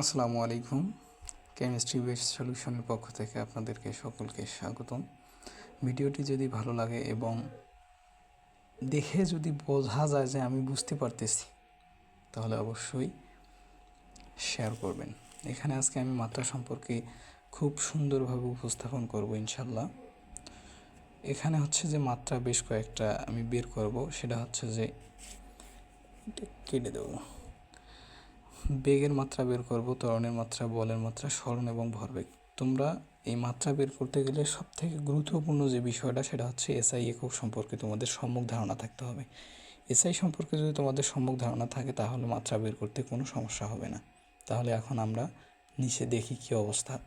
আসসালামু আলাইকুম। Chemistry best সলিউশনের পক্ষ থেকে আপনাদেরকে সকলকে স্বাগতম। ভিডিওটি যদি ভালো লাগে এবং দেখে যদি বোঝা যায় যে আমি বুঝতে পারতেছি, তাহলে অবশ্যই শেয়ার করবেন। এখানে আজকে আমি মাত্রা সম্পর্কে খুব সুন্দরভাবে উপস্থাপন করব ইনশাল্লাহ এখানে হচ্ছে যে মাত্রা বেশ কয়েকটা আমি বের করব। সেটা হচ্ছে যে, এটা কেটে দেবো। বেগের মাত্রা বের করব, ত্বরণের মাত্রা, বলের মাত্রা স্মরণ এবং ভরবেগ। তোমরা এই মাত্রা বের করতে গেলে সব থেকে গুরুত্বপূর্ণ যে বিষয়টা, সেটা হচ্ছে এসআই একক সম্পর্কে তোমাদের সম্মুখ ধারণা থাকতে হবে। এসআই সম্পর্কে যদি তোমাদের সম্মুখ ধারণা থাকে, তাহলে মাত্রা বের করতে কোনো সমস্যা হবে না। তাহলে এখন আমরা নিচে দেখি কী অবস্থা।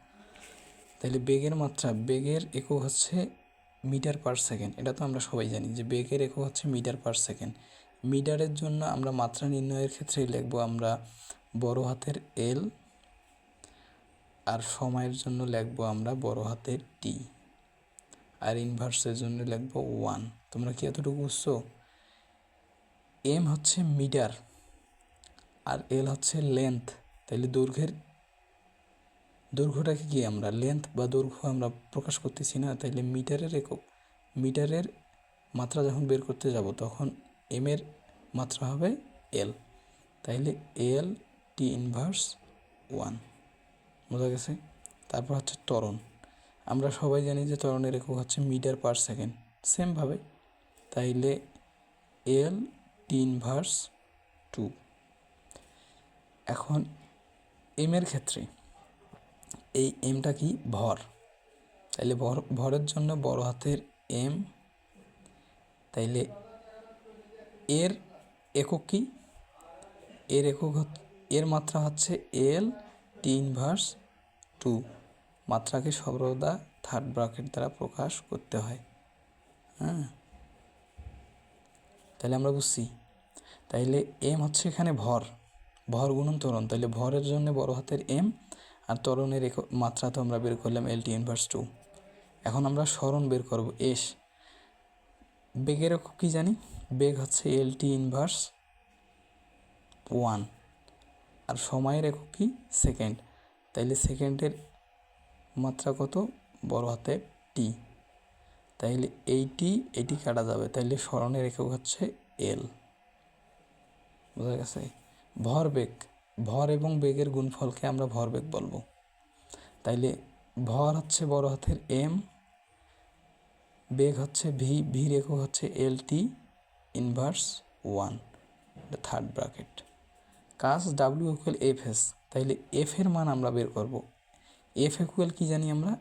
তাহলে বেগের মাত্রা, বেগের একক হচ্ছে মিটার পার সেকেন্ড। এটা তো আমরা সবাই জানি যে বেগের একক হচ্ছে মিটার পার সেকেন্ড। মিটারের জন্য আমরা মাত্রা নির্ণয়ের ক্ষেত্রে লিখব, আমরা বড় হাতের এল আর সময়ের জন্য লিখব আমরা বড় হাতের টি আর ইনভার্সের জন্য লিখব ওয়ান। তোমরা কি এতটুকু বুঝছ? এম হচ্ছে মিটার আর এল হচ্ছে লেন্থ। তাহলে দৈর্ঘ্যের, দৈর্ঘ্যটাকে কি আমরা, লেন্থ বা দৈর্ঘ্য আমরা প্রকাশ করতেছি না, তাইলে মিটারের একক। মিটারের মাত্রা যখন বের করতে যাব, তখন এম এর মাত্রা হবে এল। তাইলে এল টি ইনভার্স ওয়ান বোঝা গেছে? তারপর হচ্ছে ত্বরণ। আমরা সবাই জানি যে ত্বরণের একক হচ্ছে মিটার পার সেকেন্ড। সেমভাবে তাইলে এল টি ইনভার্স টু এখন এম এর ক্ষেত্রে, এই এমটা কি? ভর। তাইলে ভর, ভরের জন্য বড় হাতের এম তাইলে এর একক কি? এর একক এর মাত্রা হচ্ছে এল টি ইনভার্স টু। মাত্রাকে সর্বদা থার্ড ব্রাকেট দ্বারা প্রকাশ করতে হয়। হ্যাঁ? তাহলে আমরা বুঝছি। তাইলে এম হচ্ছে এখানে ভর। ভর গুণন ত্বরণ। তাহলে ভরের জন্য বড় হাতের এম আর ত্বরণের মাত্রা তো আমরা বের করলাম এল টি ইনভার্স টু। এখন আমরা স্মরণ বের করব। এস। বেগের কী জানি? বেগ হচ্ছে এল টি ইনভার্স ওয়ান। আর সময়ের একক কি? সেকেন্ড। তাইলে সেকেন্ডের মাত্রা কত? বড় হাতে টি। তাইলে এইটি এটি কাটা যাবে। তাইলে স্মরণের একক হচ্ছে এল। বোঝা গেছে? ভর বেগ। ভর এবং বেগের গুণফলকে আমরা ভর বেগ বলব। তাইলে ভর হচ্ছে বড় হাতের এম, বেগ হচ্ছে ভি ভির একক হচ্ছে L T inverse one third bracket কাজ ডাব্লিউ ইকুয়াল এফ এস তাইলে এফ এর মান আমরা বের করব। এফ ইকুয়াল কী জানি আমরা?